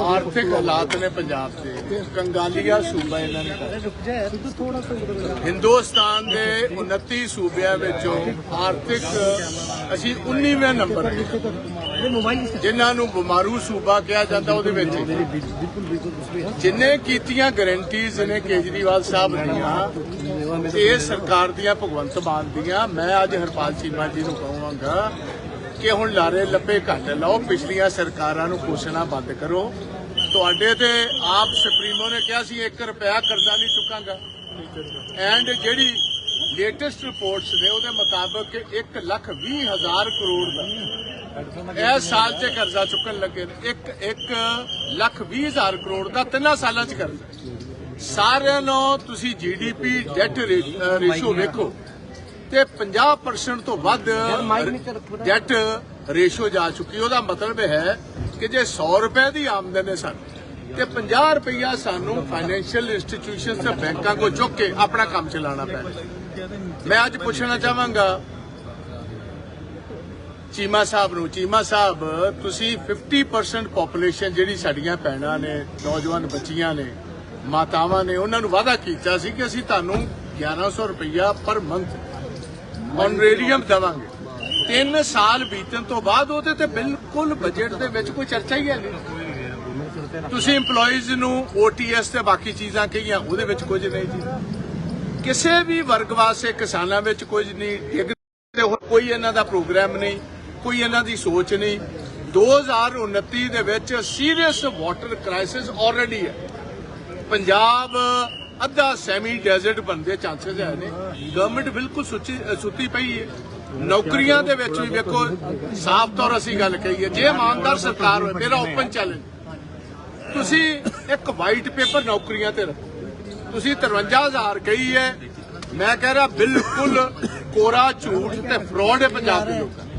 ਆਰਥਿਕ ਹਾਲਾਤ ਨੇ ਪੰਜਾਬ ਦੇ। ਕੰਗਾਲੀਆ ਸੂਬਾ ਇਹਨਾਂ ਨੇ ਹਿੰਦੁਸਤਾਨ ਦੇ 29 ਸੂਬਿਆਂ ਵਿੱਚੋਂ ਆਰਥਿਕ, ਅਸੀਂ 19ਵੇਂ ਨੰਬਰ ਤੇ ਜਿਨ੍ਹਾਂ ਨੂੰ ਬਿਮਾਰੂ ਸੂਬਾ ਕਿਹਾ ਜਾਂਦਾ, ਉਹਦੇ ਵਿੱਚ ਜਿੰਨੇ ਕੀਤੀਆਂ ਗਰੰਟੀਜ਼ ਨੇ ਕੇਜਰੀਵਾਲ ਸਾਹਿਬ ਦੀਆਂ, ਇਹ ਸਰਕਾਰ ਦੀਆਂ ਭਗਵੰਤ ਮਾਨ ਦੀਆਂ। ਮੈਂ ਅੱਜ ਹਰਪਾਲ ਚੀਮਾ ਜੀ ਨੂੰ ਕਹਾਂਗਾ ਕਿ ਹੁਣ ਲਾਰੇ ਲੱਪੇ ਘੱਟ ਲਾਓ, ਪਿਛਲੀਆਂ ਸਰਕਾਰਾਂ ਨੂੰ ਕੋਸ਼ਣਾ ਬੰਦ ਕਰੋ। ਤੁਹਾਡੇ ਤੇ ਆਪ ਸੁਪਰੀਮੋ ਨੇ ਕਿਹਾ ਸੀ 1 ਰੁਪਿਆ ਕਰਜ਼ਾ ਨਹੀਂ ਚੁੱਕਾਂਗਾ। ਐਂਡ ਜਿਹੜੀ ਲੇਟੈਸਟ ਰਿਪੋਰਟਸ ਨੇ, ਉਹਦੇ ਮੁਤਾਬਕ 1 ਲੱਖ 20 ਹਜ਼ਾਰ ਕਰੋੜ ਦਾ। ਇਸ ਸਾਲ 'ਚ ਕਰਜ਼ਾ ਚੁੱਕਣ ਲੱਗੇ ਨੇ। 1 1 ਲੱਖ 20 ਹਜ਼ਾਰ ਕਰੋੜ ਦਾ ਤਿੰਨਾਂ ਸਾਲਾਂ 'ਚ ਕਰਜ਼ਾ। ਸਾਰਿਆਂ ਨੂੰ ਤੁਸੀਂ ਜੀਡੀਪੀ ਡੈਟ ਰੇਸ਼ੋ ਵੇਖੋ। ਤੇ 50% ਤੋਂ ਵੱਧ ਡੈਟ ਰੇਸ਼ੋ ਜਾ ਚੁੱਕੀ ਉਹਦਾ ਮਤਲਬ ਹੈ ਕਿ ਜੇ 100 ਰੁਪਏ ਦੀ ਆਮਦਨ ਹੈ ਸਾਨੂੰ ਤੇ 50 ਰੁਪਈਆ ਸਾਨੂੰ ਫਾਈਨੈਂਸ਼ੀਅਲ ਇੰਸਟੀਟਿਊਸ਼ਨਸ ਤੇ ਬੈਂਕਾਂ ਕੋ ਚੁੱਕ ਕੇ ਆਪਣਾ ਕੰਮ ਚਲਾਉਣਾ ਪੈਣਾ ਮੈਂ ਅੱਜ ਪੁੱਛਣਾ ਚਾਹਾਂਗਾ ਚੀਮਾ ਸਾਹਿਬ ਨੂੰ ਚੀਮਾ ਸਾਹਿਬ ਤੁਸੀਂ 50% ਪੋਪੂਲੇਸ਼ਨ ਜਿਹੜੀ ਸਾਡੀਆਂ ਭੈਣਾਂ ਨੇ ਨੌਜਵਾਨ ਬੱਚੀਆਂ ਨੇ ਮਾਤਾਵਾਂ ਨੇ ਉਹਨਾਂ ਨੂੰ ਵਾਅਦਾ ਕੀਤਾ ਸੀ ਕਿ ਅਸੀਂ ਤੁਹਾਨੂੰ 1100 ਰੁਪਈਆ ਪਰ ਮੰਥ ਔਨਰੇਰੀਅਮ ਦੇਵਾਂਗੇ। 3 ਸਾਲ ਬੀਤਣ ਤੋਂ ਬਾਅਦ ਉਹਦੇ ਤੇ ਬਿਲਕੁਲ ਬਜਟ ਦੇ ਵਿੱਚ ਕੋਈ ਚਰਚਾ ਹੀ ਹੈ ਨਹੀਂ। ਤੁਸੀਂ EMPLOYEES ਨੂੰ OTS ਤੇ ਬਾਕੀ ਚੀਜ਼ਾਂ ਕਹੀਆਂ, ਉਹਦੇ ਵਿੱਚ ਕੁਝ ਨਹੀਂ ਜੀ। ਕਿਸੇ ਵੀ ਵਰਗ ਵਾਸਤੇ ਕਿਸਾਨਾਂ ਵਿੱਚ ਕੁਝ ਨਹੀਂ। ਡਿੱਗਦੇ ਕੋਈ ਇਹਨਾਂ ਦਾ ਪ੍ਰੋਗਰਾਮ ਨਹੀਂ, ਕੋਈ ਇਹਨਾਂ ਦੀ ਸੋਚ ਨਹੀਂ। 2029 ਦੇ ਵਿੱਚ ਸੀਰੀਅਸ ਵਾਟਰ ਕ੍ਰਾਈਸਿਸ ਆਲਰੇਡੀ ਹੈ। ਪੰਜਾਬ ਅੱਧਾ ਸੈਮੀ ਡੈਜ਼ਰਟ ਬਣਦੇ ਚਾਂਸਸ ਹੈ ਨੇ ਗਵਰਨਮੈਂਟ ਬਿਲਕੁਲ ਸੁੱਚੀ ਸੁੱਤੀ ਪਈ ਹੈ। ਨੌਕਰੀਆਂ ਦੇ ਵਿੱਚ ਵੀ ਵੇਖੋ, ਸਾਫ਼ ਤੌਰ ਅਸੀਂ ਗੱਲ ਕਹੀਏ, ਜੇ ਇਮਾਨਦਾਰ ਸਰਕਾਰ ਹੋਵੇ, ਮੇਰਾ ਓਪਨ ਚੈਲੰਜ ਤੁਸੀਂ ਇੱਕ ਵਾਈਟ ਪੇਪਰ ਨੌਕਰੀਆਂ ਤੇ ਰੱਖੋ। ਤੁਸੀਂ 53000 ਕਹੀ ਹੈ, ਮੈਂ ਕਹਿ ਰਿਹਾ ਬਿਲਕੁਲ ਕੋਰਾ, ਝੂਠ ਤੇ ਫਰਾਡ ਹੈ ਪੰਜਾਬ ਦੇ ਲੋਕਾਂ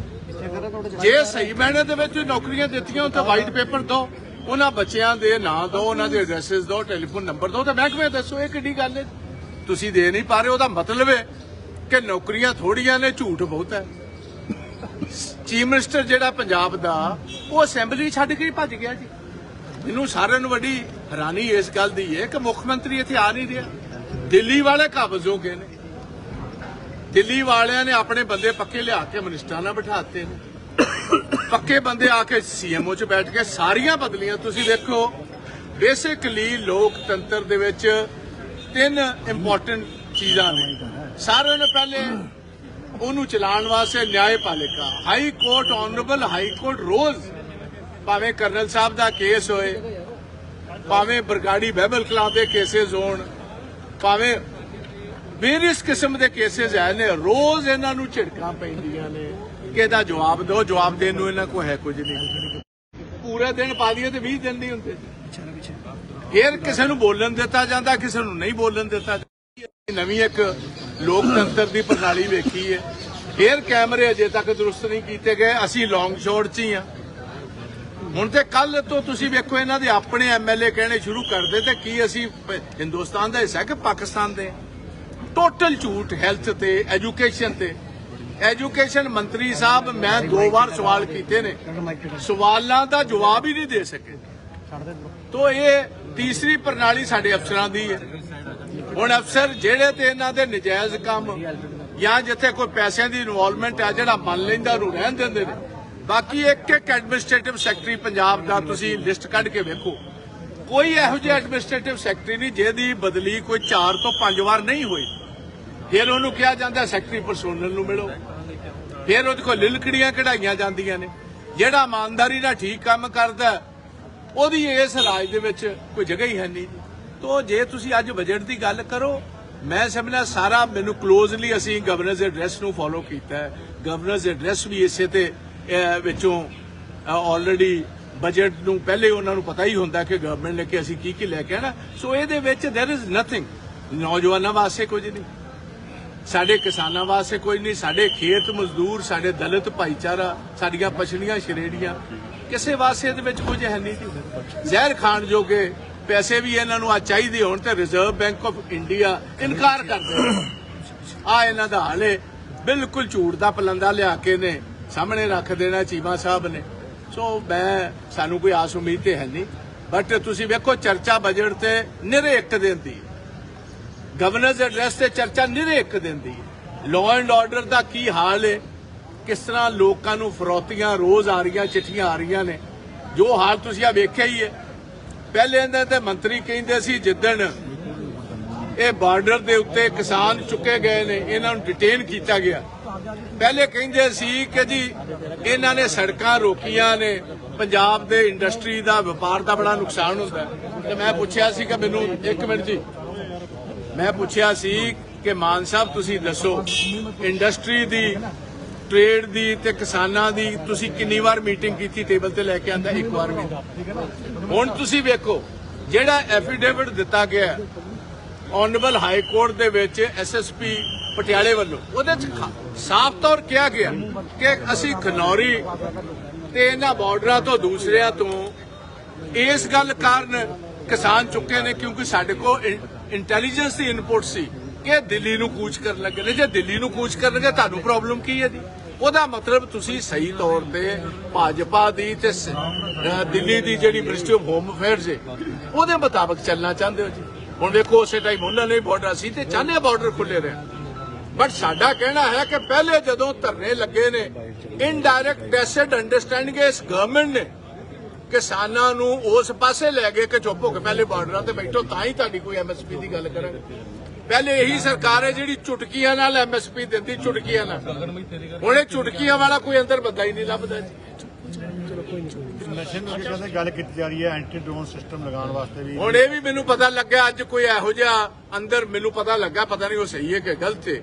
ਜੇ ਸਹੀ ਮੈਨੇ ਦੇ ਵਿੱਚ ਨੌਕਰੀਆਂ ਦਿੱਤੀਆਂ ਤਾਂ ਵਾਈਟ ਪੇਪਰ ਦਿਓ ਉਹਨਾਂ ਬੱਚਿਆਂ ਦੇ ਨਾਂ ਦੋ, ਉਹਨਾਂ ਦੇ ਐਡਰੈਸਸ ਦਿਓ ਟੈਲੀਫੋਨ ਨੰਬਰ ਦਿਓ ਤੇ ਮਹਿਕਮੇ ਦੱਸੋ ਇਹ ਕਿੱਡੀ ਗੱਲ ਹੈ। ਤੁਸੀਂ ਦੇ ਨਹੀਂ ਪਾ ਰਹੇ, ਉਹਦਾ ਮਤਲਬ ਹੈ ਕਿ ਨੌਕਰੀਆਂ ਥੋੜੀਆਂ ਨੇ, ਝੂਠ ਬਹੁਤ ਹੈ। ਚੀਫ ਮਿਨਿਸਟਰ ਜਿਹੜਾ ਪੰਜਾਬ ਦਾ, ਉਹ ਅਸੈਂਬਲੀ ਛੱਡ ਕੇ ਭੱਜ ਗਿਆ ਜੀ। ਮੈਨੂੰ ਸਾਰਿਆਂ ਨੂੰ ਵੱਡੀ ਹੈਰਾਨੀ ਇਸ ਗੱਲ ਦੀ ਹੈ ਕਿ ਮੁੱਖ ਮੰਤਰੀ ਇੱਥੇ ਆ ਨਹੀਂ ਰਿਹਾ। ਦਿੱਲੀ ਵਾਲੇ ਕਾਬਜ਼ ਹੋ ਗਏ ਨੇ। ਦਿੱਲੀ ਵਾਲਿਆਂ ਨੇ ਆਪਣੇ ਬੰਦੇ ਪੱਕੇ ਲਿਆ ਕੇ ਮਿਨਿਸਟਰਾਂ ਨਾਲ ਬਿਠਾਤੇ ਨੇ। ਪੱਕੇ ਬੰਦੇ ਆ ਕੇ ਸੀਐਮਓ 'ਚ ਬੈਠ ਕੇ ਸਾਰੀਆਂ ਬਦਲੀਆਂ ਤੁਸੀਂ ਵੇਖੋ ਬੇਸਿਕਲੀ ਲੋਕਤੰਤਰ ਦੇ ਵਿੱਚ ਤਿੰਨ ਇੰਪੋਰਟੈਂਟ ਚੀਜ਼ਾਂ ਨੇ। ਸਾਰਿਆਂ ਨੂੰ ਪਹਿਲੇ ਉਹਨੂੰ ਚਲਾਉਣ ਵਾਸਤੇ ਨਿਆਂਪਾਲਿਕਾ high court honourable high court ਰੋਜ਼ ਭਾਵੇਂ ਕਰਨਲ ਸਾਹਿਬ ਦਾ ਕੇਸ ਹੋਏ, ਭਾਵੇਂ ਬਰਗਾੜੀ ਬਹਿਬਲ ਕਲਾਂ ਦੇ ਕੇਸਿਸ ਹੋਣ, ਭਾਵੇਂ ਵੇਰੀਅਸ ਕਿਸਮ ਦੇ ਕੇਸਿਸ ਆਏ ਨੇ, ਰੋਜ਼ ਇਹਨਾਂ ਨੂੰ ਝਿੜਕਾਂ ਪੈਂਦੀਆਂ ਨੇ। ਕਿ ਇਹਦਾ ਜਵਾਬ ਦਿਓ, ਜਵਾਬ ਦੇਣ ਨੂੰ ਇਹਨਾਂ ਕੋਲ ਹੈ ਕੁਝ ਨਹੀਂ। ਪੂਰੇ ਦਿਨ ਪਾ ਦਈਏ ਤੇ 20 ਦਿਨ ਨਹੀਂ ਹੁੰਦੇ। ਫਿਰ ਕਿਸੇ ਨੂੰ ਬੋਲਣ ਦਿੱਤਾ ਜਾਂਦਾ, ਕਿਸੇ ਨੂੰ ਨਹੀਂ ਬੋਲਣ ਦਿੱਤਾ ਜਾਂਦਾ। ਨਵੀਂ ਇੱਕ ਲੋਕਤੰਤਰ ਦੀ ਪ੍ਰਣਾਲੀ ਵੇਖੀ ਹੈ। ਫੇਰ ਕੈਮਰੇ ਅਜੇ ਤੱਕ ਦਰੁਸਤ ਨਹੀਂ ਕੀਤੇ ਗਏ। ਅਸੀਂ ਲੌਂਗ ਸ਼ਾਟ 'ਚ ਹੀ ਆ ਹੁਣ ਤੇ ਕੱਲ ਤੋਂ ਤੁਸੀਂ ਵੇਖੋ ਇਹਨਾਂ ਦੇ ਆਪਣੇ ਐਮਐਲਏ ਕਹਿਣੇ ਸ਼ੁਰੂ ਕਰਦੇ ਤੇ ਕੀ ਅਸੀਂ ਹਿੰਦੁਸਤਾਨ ਦਾ ਹਿੱਸਾ ਕਿ ਪਾਕਿਸਤਾਨ ਦੇ? ਟੋਟਲ ਝੂਠ ਹੈਲਥ ਤੇ ਐਜੂਕੇਸ਼ਨ ਤੇ। ਐਜੂਕੇਸ਼ਨ ਮੰਤਰੀ ਸਾਹਿਬ, ਮੈਂ ਦੋ ਵਾਰ ਸਵਾਲ ਕੀਤੇ ਨੇ। ਸਵਾਲਾਂ ਦਾ ਜਵਾਬ ਹੀ ਨਹੀਂ ਦੇ ਸਕੇ। ਤੋ ਇਹ ਤੀਸਰੀ ਪ੍ਰਣਾਲੀ ਸਾਡੇ ਅਫਸਰਾਂ ਦੀ ਹੈ। ਹੁਣ ਅਫਸਰ ਜਿਹੜੇ ਤੇ ਇਹਨਾਂ ਦੇ ਨਜਾਇਜ਼ ਕੰਮ ਜਾਂ ਜਿੱਥੇ ਕੋਈ ਪੈਸਿਆਂ ਦੀ ਇਨਵੋਲਵਮੈਂਟ ਆ, ਜਿਹੜਾ ਮੰਨ ਲੈਂਦਾ, ਉਹਨੂੰ ਰਹਿਣ ਦਿੰਦੇ ਨੇ। ਬਾਕੀ ਇੱਕ ਇੱਕ ਐਡਮਿਨਿਸਟ੍ਰੇਟਿਵ ਸੈਕਟਰੀ ਪੰਜਾਬ ਦਾ ਤੁਸੀਂ ਲਿਸਟ ਕੱਢ ਕੇ ਵੇਖੋ। ਕੋਈ ਇਹੋ ਜਿਹਾ ਐਡਮਿਨਿਸਟ੍ਰੇਟਿਵ ਸੈਕਟਰੀ ਨਹੀਂ, ਜਿਹਦੀ ਬਦਲੀ ਕੋਈ 4 ਤੋਂ 5 ਵਾਰ ਨਹੀਂ ਹੋਈ। ਫਿਰ ਉਹਨੂੰ ਕਿਹਾ ਜਾਂਦਾ ਸੈਕਟਰੀ ਪਰਸੋਨਲ ਨੂੰ ਮਿਲੋ। ਫਿਰ ਉਹਦੇ ਕੋਲ ਲਿਲਕੜੀਆਂ ਕਢਾਈਆਂ ਜਾਂਦੀਆਂ ਨੇ ਜਿਹੜਾ ਇਮਾਨਦਾਰੀ ਨਾਲ ਠੀਕ ਕੰਮ ਕਰਦਾ ਹੈ, ਉਹਦੀ ਇਸ ਰਾਜ ਦੇ ਵਿੱਚ ਕੋਈ ਜਗ੍ਹਾ ਹੀ ਹੈ ਨਹੀਂ ਤੋ ਜੇ ਤੁਸੀਂ ਅੱਜ ਬਜਟ ਦੀ ਗੱਲ ਕਰੋ ਮੈਂ ਸਮਝਦਾ ਸਾਰਾ ਮੈਨੂੰ ਕਲੋਜ਼ਲੀ ਅਸੀਂ ਗਵਰਨਰਸ ਐਡਰੈਸ ਨੂੰ ਫੋਲੋ ਕੀਤਾ ਹੈ ਗਵਰਨਰਸ ਐਡਰੈਸ ਵੀ ਇਸੇ ਤੇ ਅਹ, ਵਿੱਚੋਂ ਆਲਰੇਡੀ ਬਜਟ ਨੂੰ ਪਹਿਲੇ ਉਹਨਾਂ ਨੂੰ ਪਤਾ ਹੀ ਹੁੰਦਾ ਕਿ ਗਵਰਨਮੈਂਟ ਨੇ ਕਿ ਅਸੀਂ ਕੀ ਕੀ ਲੈ ਕੇ ਆਣਾ ਸੋ ਇਹਦੇ ਵਿੱਚ देयर इज ਨਥਿੰਗ ਨੌਜਵਾਨਾਂ ਵਾਸਤੇ ਕੁਝ ਨਹੀਂ ਸਾਡੇ ਕਿਸਾਨਾਂ ਵਾਸਤੇ ਕੋਈ ਨਹੀਂ, ਸਾਡੇ ਖੇਤ ਮਜ਼ਦੂਰ, ਸਾਡੇ ਦਲਿਤ ਭਾਈਚਾਰਾ, ਸਾਡੀਆਂ ਪਛੜੀਆਂ ਸ਼੍ਰੇਣੀਆਂ, ਕਿਸੇ ਵਾਸਤੇ ਇਹਦੇ ਵਿੱਚ ਕੁਝ ਹੈ ਨਹੀਂ ਜੀ ਜ਼ਹਿਰ ਖਾਣ ਜੋਗੇ ਪੈਸੇ ਵੀ ਇਹਨਾਂ ਨੂੰ ਆ ਚਾਹੀਦੇ ਹੋਣ ਤੇ ਰਿਜ਼ਰਵ ਬੈਂਕ ਆਫ ਇੰਡੀਆ ਇਨਕਾਰ ਕਰ ਆ ਇਹਨਾਂ ਦਾ ਹਾਲੇ ਬਿਲਕੁਲ ਝੂਠ ਦਾ ਪਲੰਦਾ ਲਿਆ ਕੇ ਨੇ, ਸਾਹਮਣੇ ਰੱਖ ਦੇਣਾ ਚੀਮਾ ਸਾਹਿਬ ਨੇ। ਸੋ ਮੈਂ, ਸਾਨੂੰ ਕੋਈ ਆਸ ਉਮੀਦ ਤੇ ਹੈ ਨਹੀਂ ਬਟ ਤੁਸੀਂ ਵੇਖੋ, ਚਰਚਾ ਬਜਟ ਤੇ ਨਿਰੇ ਇੱਕ ਦਿਨ ਦੀ। ਗਵਰਨਰਸ ਐਡਰੈਸ ਤੇ ਚਰਚਾ ਨਿਰੇ ਇੱਕ ਦਿਨ ਦੀ। ਲਾਅ ਐਂਡ ਆਰਡਰ ਦਾ ਕੀ ਹਾਲ ਹੈ ਕਿਸ ਤਰ੍ਹਾਂ ਲੋਕਾਂ ਨੂੰ ਫਰੋਤੀਆਂ, ਰੋਜ਼ ਆ ਰਹੀਆਂ, ਚਿੱਠੀਆਂ ਆ ਰਹੀਆਂ ਨੇ? ਜੋ ਹਾਲ ਤੁਸੀਂ ਆ ਵੇਖਿਆ ਹੀ ਹੈ ਪਹਿਲੇ ਇਹਨਾਂ ਤੇ ਮੰਤਰੀ ਕਹਿੰਦੇ ਸੀ ਜਿੱਦਣ ਇਹ ਬਾਰਡਰ ਦੇ ਉੱਤੇ ਕਿਸਾਨ ਚੁੱਕੇ ਗਏ ਨੇ, ਇਹਨਾਂ ਨੂੰ ਡਿਟੇਨ ਕੀਤਾ ਗਿਆ। ਪਹਿਲੇ ਕਹਿੰਦੇ ਸੀ ਕਿ ਜੀ, ਇਹਨਾਂ ਨੇ ਸੜਕਾਂ ਰੋਕੀਆਂ ਨੇ, ਪੰਜਾਬ ਦੇ ਇੰਡਸਟਰੀ ਦਾ, ਵਪਾਰ ਦਾ ਬੜਾ ਨੁਕਸਾਨ ਹੁੰਦਾ। ਤੇ ਮੈਂ ਪੁੱਛਿਆ ਸੀ ਕਿ ਮੈਨੂੰ ਇੱਕ ਮਿੰਟ ਜੀ ਮੈਂ ਪੁੱਛਿਆ ਸੀ ਕਿ ਮਾਨ ਸਾਹਿਬ, ਤੁਸੀਂ ਦੱਸੋ ਇੰਡਸਟਰੀ ਦੀ ਟ੍ਰੇਡ ਦੀ ਤੇ ਕਿਸਾਨਾਂ ਦੀ ਤੁਸੀਂ ਕਿੰਨੀ ਵਾਰ ਮੀਟਿੰਗ ਕੀਤੀ ਟੇਬਲ ਤੇ ਲੈ ਕੇ ਆਂਦਾ, ਇੱਕ ਵਾਰ ਵੀ? ਹੁਣ ਤੁਸੀਂ ਵੇਖੋ, ਜਿਹੜਾ ਐਫੀਡੇਵਿਟ ਦਿੱਤਾ ਗਿਆ ਆਨਰੇਬਲ ਹਾਈ ਕੋਰਟ ਦੇ ਵਿੱਚ ਐਸਐਸਪੀ ਪਟਿਆਲੇ ਵੱਲੋਂ, ਉਹਦੇ ਚ ਸਾਫ਼ ਤੌਰ ਕਿਹਾ ਗਿਆ ਕਿ ਅਸੀਂ ਖਨੌਰੀ ਤੇ ਇਹਨਾਂ ਬਾਰਡਰਾਂ ਤੋਂ ਦੂਸਰਿਆਂ ਤੋਂ ਇਸ ਗੱਲ ਕਾਰਨ ਕਿਸਾਨ ਚੁੱਕੇ ਨੇ ਕਿਉਂਕਿ ਸਾਡੇ ਕੋਲ ਇੰਟੈਲੀਜੈਂਸ ਦੀ ਇਨਪੁਟ ਸੀ ਕਿ ਦਿੱਲੀ ਨੂੰ ਕੂਚ ਕਰਨ ਲੱਗੇ ਨੇ। ਜੇ ਦਿੱਲੀ ਨੂੰ ਕੂਚ ਕਰਨਗੇ, ਤੁਹਾਨੂੰ ਪ੍ਰੋਬਲਮ ਕੀ ਹੈ ਜੀ? ਉਹਦਾ ਮਤਲਬ ਤੁਸੀਂ ਸਹੀ ਤੌਰ ਤੇ ਭਾਜਪਾ ਦੀ ਤੇ ਦਿੱਲੀ ਦੀ ਜਿਹੜੀ ਮਿਨਿਸਟਰੀ ਆਫ ਹੋਮ ਅਫੇਅਰਸ ਹੈ, ਉਹਦੇ ਮੁਤਾਬਕ ਚੱਲਣਾ ਚਾਹੁੰਦੇ ਹੋ ਜੀ। ਹੁਣ ਦੇਖੋ ਉਸੇ ਟਾਈਮ ਉਹਨਾਂ ਨੇ ਬਾਰਡਰ ਸੀ ਤੇ ਚਾਹਨੇ ਬਾਰਡਰ ਖੁੱਲੇ ਰਹਿਣ। ਬਟ ਸਾਡਾ ਕਹਿਣਾ ਹੈ ਕਿ ਪਹਿਲੇ ਜਦੋਂ ਧਰਨੇ ਲੱਗੇ ਨੇ ਇਨਡਾਇਰੈਕਟ ਟੈਸਟ ਅੰਡਰਸਟੈਂਡਿੰਗ ਇਸ ਗਵਰਨਮੈਂਟ ਨੇ ਕਿਸਾਨਾਂ ਨੂੰ ਉਸ ਪਾਸੇ ਲੈ ਗਏ ਕਿ ਚੁੱਪ ਹੋ ਕੇ ਪਹਿਲੇ ਬਾਰਡਰਾਂ ਤੇ ਬੈਠੋ ਤਾਂ ਹੀ ਤੁਹਾਡੀ ਕੋਈ ਐਮਐਸਪੀ ਦੀ ਗੱਲ ਕਰਾਂਗੇ ਪਹਿਲੇ ਇਹੀ ਸਰਕਾਰ ਹੈ ਜਿਹੜੀ ਚੁਟਕੀਆਂ ਨਾਲ ਐਮਐਸਪੀ ਦਿੰਦੀ ਚੁਟਕੀਆਂ ਨਾਲ। ਹੁਣ ਇਹ ਚੁਟਕੀਆਂ ਵਾਲਾ ਕੋਈ ਅੰਦਰ ਬੰਦਾ ਹੀ ਨਹੀਂ ਲੱਭਦਾ ਜੀ। ਨਸ਼ੇ ਨੂੰ ਕਹਿੰਦੇ ਗੱਲ ਕੀਤੀ ਜਾ ਰਹੀ ਹੈ ਐਂਟੀ ਡਰੋਨ ਸਿਸਟਮ ਲਗਾਉਣ ਵਾਸਤੇ ਵੀ। ਹੁਣ ਇਹ ਵੀ ਮੈਨੂੰ ਪਤਾ ਲੱਗਿਆ ਅੱਜ ਕੋਈ ਇਹੋ ਜਿਹਾ ਅੰਦਰ ਮੈਨੂੰ ਪਤਾ ਲੱਗਾ ਪਤਾ ਨਹੀਂ ਉਹ ਸਹੀ ਹੈ ਕਿ ਗਲਤ ਹੈ।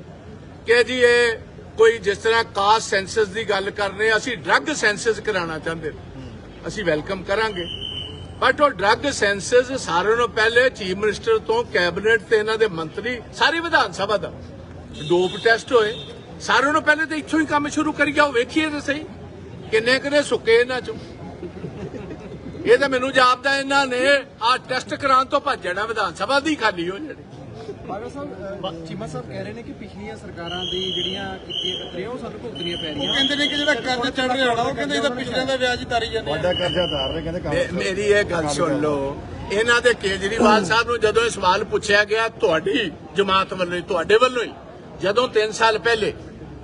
ਕਿ ਜੀ ਇਹ ਕੋਈ ਜਿਸ ਤਰ੍ਹਾਂ ਕਾਸਟ ਸੈਂਸਸ ਦੀ ਗੱਲ ਕਰ ਰਹੇ ਹਾਂ, ਅਸੀਂ ਡਰੱਗ ਸੈਂਸਸ ਕਰਾਉਣਾ ਚਾਹੁੰਦੇ ਨੇ। ਅਸੀਂ ਵੈਲਕਮ ਕਰਾਂਗੇ। ਬਟ ਉਹ ਡਰੱਗ ਸੈਂਸਸ ਸਾਰਿਆਂ ਨੂੰ ਪਹਿਲੇ ਚੀਫ ਮਿਨਿਸਟਰ ਤੋਂ ਕੈਬਨਿਟ ਤੇ ਇਹਨਾਂ ਦੇ ਮੰਤਰੀ, ਸਾਰੀ ਵਿਧਾਨ ਸਭਾ ਦਾ ਡੋਪ ਟੈਸਟ ਹੋਏ। ਸਾਰਿਆਂ ਨੂੰ ਪਹਿਲੇ ਤਾਂ ਇੱਥੋਂ ਹੀ ਕੰਮ ਸ਼ੁਰੂ ਕਰੀ ਜਾਓ, ਵੇਖੀਏ ਤੇ ਸਹੀ। ਕਿੰਨੇ ਕਿੰਨੇ ਸੁੱਕੇ ਇਹਨਾਂ ਚੋਂ? ਇਹ ਤਾਂ ਮੈਨੂੰ ਜਾਪਦਾ ਇਹਨਾਂ ਨੇ, ਆਹ ਟੈਸਟ ਕਰਾਉਣ ਤੋਂ ਭੱਜਣਾ ਵਿਧਾਨ ਸਭਾ ਦੀ ਖਾਲੀ ਹੋ ਜਾਣੀ। ਬਾਗਾ ਸਾਹਿਬ ਅਹ, ਚੀਮਾ ਸਾਹਿਬ ਕਹਿ ਰਹੇ ਨੇ ਕਿ ਪਿਛਲੀਆਂ ਸਰਕਾਰਾਂ ਦੀ ਜਿਹੜੀਆਂ ਕੀਤੀਆਂ ਕਤਰੀਆਂ ਉਹ ਸਾਨੂੰ ਭੁਗਤਣੀਆਂ ਪੈ ਰਹੀਆਂ। ਕਹਿੰਦੇ ਨੇ ਕਿ ਜਿਹੜਾ ਕਰਜ਼ਾ ਚੜ ਰਿਹਾ ਹੋਣਾ ਉਹ ਕਹਿੰਦੇ ਇਹ ਤਾਂ ਪਿਛਲੇ ਦਾ ਵਿਆਜ ਹੀ ਤਾਰੀ ਜਾਂਦੇ ਆ। ਵੱਡਾ ਕਰਜ਼ਾਦਾਰ ਨੇ ਕਹਿੰਦੇ ਮੇ- ਕੰਮ ਮੇਰੀ ਇਹ ਗੱਲ ਸੁਣ ਲਓ। ਇਹਨਾਂ ਦੇ ਕੇਜਰੀਵਾਲ ਸਾਹਿਬ ਨੂੰ ਜਦੋਂ ਇਹ ਸਵਾਲ ਪੁੱਛਿਆ ਗਿਆ ਤੁਹਾਡੀ ਜਮਾਤ ਵੱਲੋਂ ਹੀ ਤੁਹਾਡੇ ਵੱਲੋਂ ਹੀ ਜਦੋਂ 3 ਸਾਲ ਪਹਿਲੇ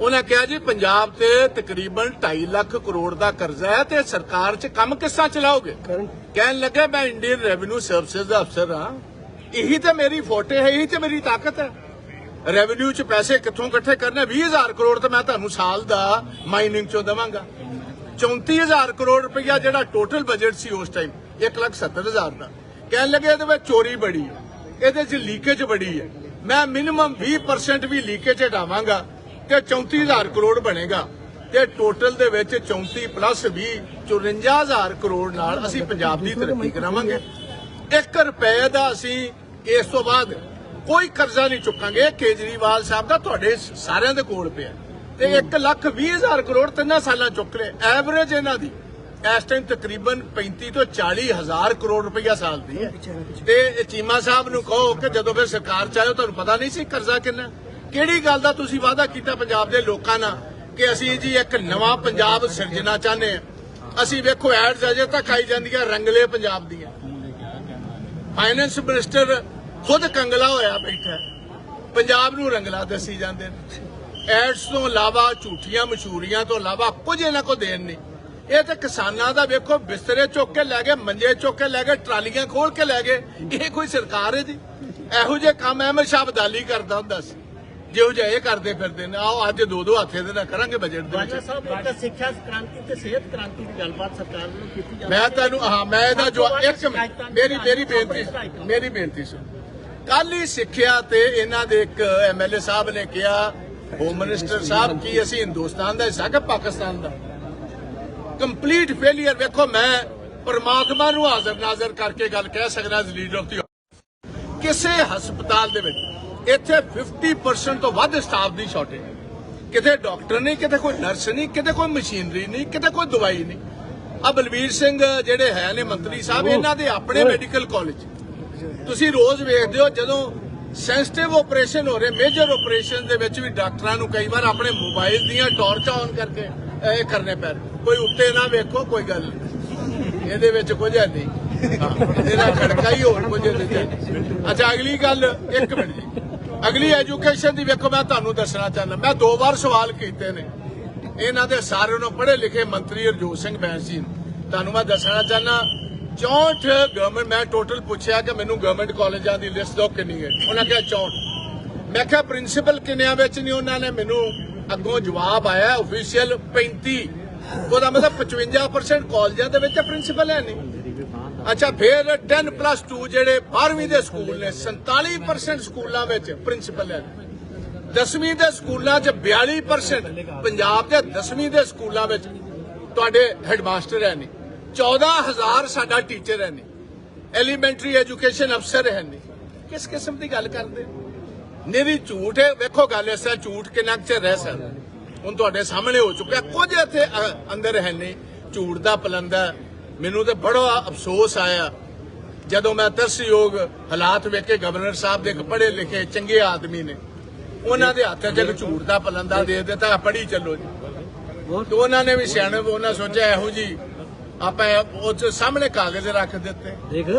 ਉਹਨਾਂ ਕਿਹਾ ਜੀ ਪੰਜਾਬ ਤੇ ਤਕਰੀਬਨ 2.5 ਲੱਖ ਕਰੋੜ ਦਾ ਕਰਜ਼ਾ ਹੈ ਤੇ ਸਰਕਾਰ 'ਚ ਕੰਮ ਕਿਸ ਤਰ੍ਹਾਂ ਚਲਾਓਗੇ? ਕਹਿਣ ਲੱਗੇ ਮੈਂ ਇੰਡੀਅਨ ਰੈਵਨਿਊ ਸਰਵਿਸਿਜ਼ ਦਾ ਅਫਸਰ ਹਾਂ। ਇਹੀ ਤੇ ਮੇਰੀ ਫੋਟੇ ਹੈ, ਇਹੀ ਤੇ ਮੇਰੀ ਤਾਕਤ ਹੈ। ਰੈਵਨਿਊ 'ਚ ਪੈਸੇ ਕਿੱਥੋਂ ਇਕੱਠੇ ਕਰਨੇ? 20000 ਕਰੋੜ ਤੇ ਮੈਂ ਤੁਹਾਨੂੰ ਸਾਲ ਦਾ ਮਾਈਨਿੰਗ 'ਚੋਂ ਦੇਵਾਂਗਾ। 34000 ਕਰੋੜ ਰੁਪਇਆ ਜਿਹੜਾ ਟੋਟਲ ਬਜਟ ਸੀ ਉਸ ਟਾਈਮ 170000 ਦਾ। ਕਹਿਣ ਲੱਗੇ ਇਹਦੇ ਵਿੱਚ ਚੋਰੀ ਬੜੀ ਹੈ, ਇਹਦੇ 'ਚ ਲੀਕੇਜ ਬੜੀ ਹੈ। ਮੈਂ ਮਿਨੀਮਮ 20% ਵੀ ਲੀਕੇਜ ਹਟਾਵਾਂਗਾ ਤੇ 34000 ਕਰੋੜ ਬਣੇਗਾ। ਤੇ ਟੋਟਲ ਦੇ ਵਿੱਚ 34 ਪਲੱਸ 20 54000 ਕਰੋੜ ਨਾਲ ਅਸੀਂ ਪੰਜਾਬ ਦੀ ਤਰੱਕੀ ਕਰਾਵਾਂਗੇ। 1 ਰੁਪਏ ਦਾ ਅਸੀਂ ਇਸ ਤੋਂ ਬਾਅਦ ਕੋਈ ਕਰਜ਼ਾ ਨਹੀਂ ਚੁੱਕਾਂਗੇ। ਕੇਜਰੀਵਾਲ ਸਾਹਿਬ ਦਾ ਤੁਹਾਡੇ ਸਾਰਿਆਂ ਦੇ ਕੋਲ ਪਿਆ। ਤੇ 1 ਲੱਖ 20 ਹਜ਼ਾਰ ਕਰੋੜ ਤਿੰਨਾਂ ਸਾਲਾਂ ਚੁੱਕ ਲਏ। ਐਵਰੇਜ ਇਹਨਾਂ ਦੀ। ਇਸ ਟਾਈਮ ਤਕਰੀਬਨ 35 ਤੋਂ 40 ਹਜ਼ਾਰ ਕਰੋੜ ਰੁਪਈਆ ਸਾਲ ਦੀ ਹੈ। ਤੇ ਚੀਮਾ ਸਾਹਿਬ ਨੂੰ ਕਹੋ ਕਿ ਜਦੋਂ ਫਿਰ ਸਰਕਾਰ ਚਾਹੇ ਤੁਹਾਨੂੰ ਪਤਾ ਨਹੀਂ ਸੀ ਕਰਜ਼ਾ ਕਿੰਨਾ। ਕਿਹੜੀ ਗੱਲ ਦਾ ਤੁਸੀਂ ਵਾਅਦਾ ਕੀਤਾ ਪੰਜਾਬ ਦੇ ਲੋਕਾਂ ਨਾਲ ਕਿ ਅਸੀਂ ਜੀ ਇੱਕ ਨਵਾਂ ਪੰਜਾਬ ਸਿਰਜਣਾ ਚਾਹੁੰਦੇ ਹਾਂ। ਅਸੀਂ ਵੇਖੋ ਐਡਸ ਅਜੇ ਤੱਕ ਆਈ ਜਾਂਦੀਆਂ ਰੰਗਲੇ ਪੰਜਾਬ ਦੀਆਂ। ਫਾਈਨੈਂਸ ਮਿਨਿਸਟਰ ਖੁਦ ਕੰਗਲਾ ਹੋਇਆ ਬੈਠਾ। ਪੰਜਾਬ ਨੂੰ ਰੰਗਲਾ ਦੱਸੀ ਜਾਂਦੇ ਨੇ। ਐਡਸ ਤੋਂ ਇਲਾਵਾ ਝੂਠੀਆਂ ਮਸ਼ਹੂਰੀਆਂ ਤੋਂ ਇਲਾਵਾ ਕੁਝ ਇਹਨਾਂ ਕੋ ਦੇਣ ਨਹੀਂ। ਇਹ ਤੇ ਕਿਸਾਨਾਂ ਦਾ ਵੇਖੋ ਬਿਸਤਰੇ ਚੁੱਕ ਕੇ ਲੈ ਗਏ ਮੰਜੇ ਚੁੱਕ ਕੇ ਲੈ ਗਏ ਟਰਾਲੀਆਂ ਖੋਲ ਕੇ ਲੈ ਗਏ। ਇਹ ਕੋਈ ਸਰਕਾਰ ਹੈ ਜੀ? ਇਹੋ ਜਿਹੇ ਕੰਮ ਅਹਿਮਦ ਸ਼ਾਹ ਅਬਦਾਲੀ ਕਰਦਾ ਹੁੰਦਾ ਸੀ। ਜਿਹੋ ਜਿਹੇ ਇਹ ਕਰਦੇ ਫਿਰਦੇ ਨੇ। ਆਓ ਅੱਜ ਦੋ ਦੋ ਹੱਥੇ ਦੇ ਨਾਲ ਕਰਾਂਗੇ ਬਜਟ ਦੇ ਵਿੱਚ। ਸਾਹਿਬ ਇੱਕ ਸਿੱਖਿਆ ਕ੍ਰਾਂਤੀ ਤੇ ਸਿਹਤ ਕ੍ਰਾਂਤੀ ਦੀ ਗੱਲਬਾਤ ਸਰਕਾਰ ਵੱਲੋਂ ਕੀਤੀ ਜਾਂਦੀ ਮੈਂ ਤੁਹਾਨੂੰ ਹਾਂ ਮੈਂ ਇਹਦਾ ਜੋ ਇੱਕ ਮੇਰੀ ਮੇਰੀ ਬੇਨਤੀ ਮੇਰੀ ਬੇਨਤੀ ਸੁਣ। ਕੱਲ ਹੀ ਸਿੱਖਿਆ ਤੇ ਇਹਨਾਂ ਦੇ ਇੱਕ ਐਮਐਲਏ ਸਾਹਿਬ ਨੇ ਕਿਹਾ ਹੋਮ ਮਿਨਿਸਟਰ ਸਾਹਿਬ ਕੀ ਅਸੀਂ ਹਿੰਦੁਸਤਾਨ ਦਾ ਹਿੱਸਾ ਕਿ ਪਾਕਿਸਤਾਨ ਦਾ? ਕੰਪਲੀਟ ਫੇਲਿਅਰ ਵੇਖੋ ਮੈਂ ਪਰਮਾਤਮਾ ਨੂੰ ਹਾਜ਼ਰ ਨਾਜ਼ਰ ਕਰਕੇ ਗੱਲ ਕਹਿ ਸਕਦਾ ਐਜ਼ ਲੀਡਰ ਆਫ ਦੀ ਕਿਸੇ ਹਸਪਤਾਲ ਦੇ ਵਿੱਚ ਇੱਥੇ 50% ਤੋਂ ਵੱਧ ਸਟਾਫ ਦੀ ਸ਼ਾਰਟੇਜ ਕਿਤੇ ਡਾਕਟਰ ਨਹੀਂ ਕਿਤੇ ਕੋਈ ਨਰਸ ਨਹੀਂ ਕਿਤੇ ਕੋਈ ਮਸ਼ੀਨਰੀ ਨਹੀਂ ਕਿਤੇ ਕੋਈ ਦਵਾਈ ਨਹੀਂ। ਆ ਬਲਵੀਰ ਸਿੰਘ ਜਿਹੜੇ ਹੈ ਨੇ ਮੰਤਰੀ ਸਾਹਿਬ ਇਹਨਾਂ ਦੇ ਆਪਣੇ ਮੈਡੀਕਲ ਕਾਲਜ ਤੁਸੀਂ ਰੋਜ਼ ਵੇਖਦੇ ਹੋ ਜਦੋਂ ਸੈਂਸਿਟਿਵ ਆਪਰੇਸ਼ਨ ਹੋ ਰਹੇ ਮੇਜਰ ਆਪਰੇਸ਼ਨ ਦੇ ਵਿੱਚ ਵੀ ਡਾਕਟਰਾਂ ਨੂੰ ਕਈ ਵਾਰ ਆਪਣੇ ਮੋਬਾਈਲ ਦੀਆਂ ਟਾਰਚਾਂ ਔਨ ਕਰਕੇ ਇਹ ਕਰਨੇ ਪੈਣ ਕੋਈ ਉੱਤੇ ਨਾ ਵੇਖੋ, ਕੋਈ ਗੱਲ ਨਹੀਂ। ਇਹਦੇ ਵਿੱਚ ਕੁਝ ਹੈ ਨਹੀਂ। ਇਹਦਾ ਖੜਕਾ ਹੀ ਹੋਰ ਕੁਝ ਨਹੀਂ ਅੱਛਾ, ਅਗਲੀ ਗੱਲ, ਇੱਕ ਮਿੰਟ ਜੀ। ਅਗਲੀ ਐਜੂਕੇਸ਼ਨ ਦੀ ਵੇਖੋ, ਮੈਂ ਤੁਹਾਨੂੰ ਦੱਸਣਾ ਚਾਹੁੰਦਾ। ਮੈਂ ਦੋ ਵਾਰ ਸਵਾਲ ਕੀਤੇ ਨੇ। ਇਹਨਾਂ ਦੇ ਸਾਰਿਆਂ ਨੂੰ ਪੜ੍ਹੇ ਲਿਖੇ ਮੰਤਰੀ ਹਰਜੋਤ ਸਿੰਘ ਬੈਂਸ ਜੀ ਨੂੰ। ਤੁਹਾਨੂੰ ਮੈਂ ਦੱਸਣਾ ਚਾਹੁੰਦਾ 64 ਗਵਰਨਮੈਂਟ ਮੈਂ ਟੋਟਲ ਪੁੱਛਿਆ ਕਿ ਮੈਨੂੰ ਗਵਰਨਮੈਂਟ ਕਾਲਜਾਂ ਦੀ ਲਿਸਟ ਦੋ ਕਿੰਨੀ ਹੈ। ਉਹਨਾਂ ਕਿਹਾ 64 ਮੈਂ ਕਿਹਾ ਪ੍ਰਿੰਸੀਪਲ ਕਿੰਨਿਆਂ ਵਿੱਚ ਨਹੀਂ ਉਹਨਾਂ ਨੇ? ਮੈਨੂੰ ਅੱਗੋਂ ਜਵਾਬ ਆਇਆ ਆਫੀਸ਼ੀਅਲ 35 ਉਹਦਾ ਮਤਲਬ 55% ਕਾਲਜਾਂ ਦੇ ਵਿੱਚ ਪ੍ਰਿੰਸੀਪਲ ਹੈ ਨਹੀਂ। ਅੱਛਾ, ਫਿਰ 10 ਪਲੱਸ 2 ਜਿਹੜੇ 12ਵੀਂ ਦੇ ਸਕੂਲ ਨੇ 47% ਸਕੂਲਾਂ ਵਿੱਚ ਪ੍ਰਿੰਸੀਪਲ ਹੈ। 10ਵੀਂ ਦੇ ਸਕੂਲਾਂ 'ਚ 42% ਪੰਜਾਬ ਦੇ 10ਵੀਂ ਦੇ ਸਕੂਲਾਂ ਵਿੱਚ ਤੁਹਾਡੇ ਹੈਡਮਾਸਟਰ ਹੈ ਨਹੀਂ। 14000 ਸਾਡਾ ਟੀਚਰ ਹੈ ਨਹੀਂ ਐਲੀਮੈਂਟਰੀ ਐਜੂਕੇਸ਼ਨ ਅਫਸਰ ਹੈ ਨਹੀਂ ਕਿਸ ਕਿਸਮ ਦੀ ਗੱਲ ਕਰਦੇ? ਹੋ? ਝੂਠ ਹੈ। ਵੇਖੋ ਗੱਲ ਐਸਾ ਝੂਠ ਕਿੰਨਾ ਕੁ ਚਿਰ ਰਹਿ ਸਕਦਾ। ਹੁਣ ਤੁਹਾਡੇ ਸਾਹਮਣੇ ਹੋ ਚੁੱਕਿਆ। ਕੁਝ ਇੱਥੇ ਅੰਦਰ ਹੈ ਨਹੀਂ ਝੂਠ ਦਾ ਪਲੰਦਾ ਮੈਨੂੰ ਤੇ ਬੜਾ ਅਫਸੋਸ ਆਇਆ। ਜਦੋਂ ਮੈਂ ਤਰਸਯੋਗ ਹਾਲਾਤ ਵੇਖ ਕੇ ਗਵਰਨਰ ਸਾਹਿਬ ਦੇ ਇੱਕ ਪੜ੍ਹੇ ਲਿਖੇ ਚੰਗੇ ਆਦਮੀ ਨੇ। ਉਹਨਾਂ ਦੇ ਹੱਥ 'ਚ ਇੱਕ ਝੂਠ ਦਾ ਪਲੰਦਾ ਦੇ ਦਿੱਤਾ। ਪੜ੍ਹੀ ਚੱਲੋ ਜੀ। ਤੇ ਉਹਨਾਂ ਨੇ ਵੀ ਸਿਆਣੇ ਉਹਨਾਂ ਸੋਚਿਆ ਇਹੋ ਜੀ ਆਪਾਂ ਉਹ 'ਚ ਸਾਹਮਣੇ ਕਾਗਜ਼ ਰੱਖ ਦਿੱਤੇ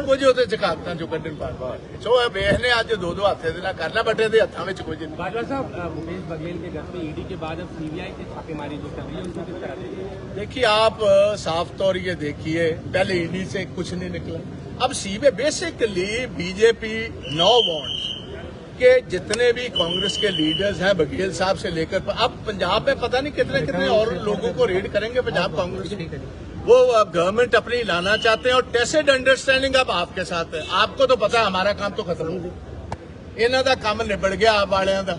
ਕੁਝ ਉਹਦੇ ਚ ਕਾਗਜ਼ਾਂ ਚੋਂ ਕੱਢਣ ਪਾ ਸੋ ਇਹ ਵੇਖਨੇ ਅੱਜ ਦੋ ਦੋ ਹੱਥੇ ਦੇ ਨਾਲ ਕਰਨਾ ਬਟੇ ਦੇ ਹੱਥਾਂ ਵਿੱਚ ਕੁਝ ਨਹੀਂ बाजवा साहब अ, भूपेश बघेल के घर पे ईडी के बाद अब सीबीआई की छापेमारी जो कर रही है उसको किस तरह देखिए देखिए आप अ, साफ तौर ये देखिए पहले ईडी से कुछ नहीं निकला अब सीबे बेसिकली बीजेपी नो वांट्स कि जितने भी कांग्रेस के लीडर्स हैं बघेल साहब से लेकर अब पंजाब में पता नहीं कितने कितने और लोगों को रेड करेंगे पंजाब कांग्रेस वो गवर्नमेंट अपनी लाना चाहते हैं और टेसेड अंडरस्टैंडिंग अब आपके साथ है आपको तो पता है हमारा काम तो खत्म हो गया ਇਹਨਾਂ ਦਾ ਕੰਮ ਨਿਬੜ ਗਿਆ ਆਪ ਵਾਲਿਆਂ ਦਾ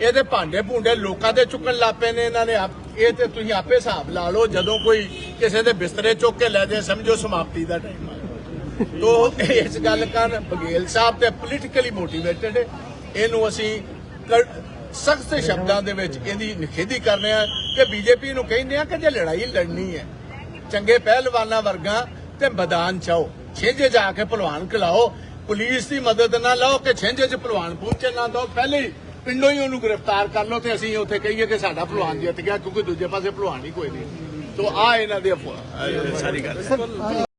ਇਹਦੇ ਭਾਂਡੇ ਭੁੰਡੇ ਲੋਕਾਂ ਦੇ ਚੁੱਕਣ ਲੱਪੇ ਨੇ ਇਹਨਾਂ ਨੇ ਆਪ- ਇਹ ਤੇ ਤੁਸੀਂ ਆਪੇ ਹਿਸਾਬ ਲਾ ਲਓ ਜਦੋਂ ਕੋਈ ਕਿਸੇ ਦੇ ਬਿਸਤਰੇ ਚੁੱਕ ਕੇ ਲੈ ਜਾਏ ਸਮਝੋ ਸਮਾਪਤੀ ਦਾ ਟਾਈਮ ਆ ਤੋ ਇਸ ਗੱਲ ਕਰਨ ਬਗੇਲ ਸਾਹਿਬ ਤੇ ਪੋਲੀਟੀਕਲੀ ਮੋਟੀਵੇਟਡ ਹੈ ਇਹਨੂੰ ਅਸੀਂ ਸਖਤ ਸ਼ਬਦਾਂ ਦੇ ਵਿੱਚ ਇਹਦੀ ਨਿਖੇਧੀ ਕਰਨੇ ਆ ਕਿ ਬੀਜੇਪੀ ਨੂੰ ਕਹਿੰਦੇ ਆ ਕਿ ਜੇ ਲੜਾਈ ਲੜਨੀ ਹੈ ਚੰਗੇ ਪਹਿਲਵਾਨਾਂ ਵਰਗਾ ਤੇ ਮੈਦਾਨ ਚਾਓ ਛੇਜੇ ਜਾ ਕੇ ਪਹਿਲਵਾਨ ਖਿਲਾਓ ਪੁਲਿਸ ਦੀ ਮਦਦ ਨਾ ਲਓ ਕਿ ਛੇਜੇ 'ਚ ਪਹਿਲਵਾਨ ਪਹੁੰਚੇ ਨਾ ਦੋ। ਪਹਿਲੇ ਹੀ ਪਿੰਡੋਂ ਹੀ ਉਹਨੂੰ ਗ੍ਰਿਫਤਾਰ ਕਰ ਲਓ ਤੇ ਅਸੀਂ ਉੱਥੇ ਕਹੀਏ ਕਿ ਸਾਡਾ ਪਹਿਲਵਾਨ ਜਿੱਤ ਗਿਆ ਕਿਉਂਕਿ ਦੂਜੇ ਪਾਸੇ ਪਹਿਲਵਾਨ ਹੀ ਕੋਈ ਨਹੀਂ। ਤੋ ਆ ਇਹਨਾਂ ਦੀ ਸਾਰੀ ਗੱਲ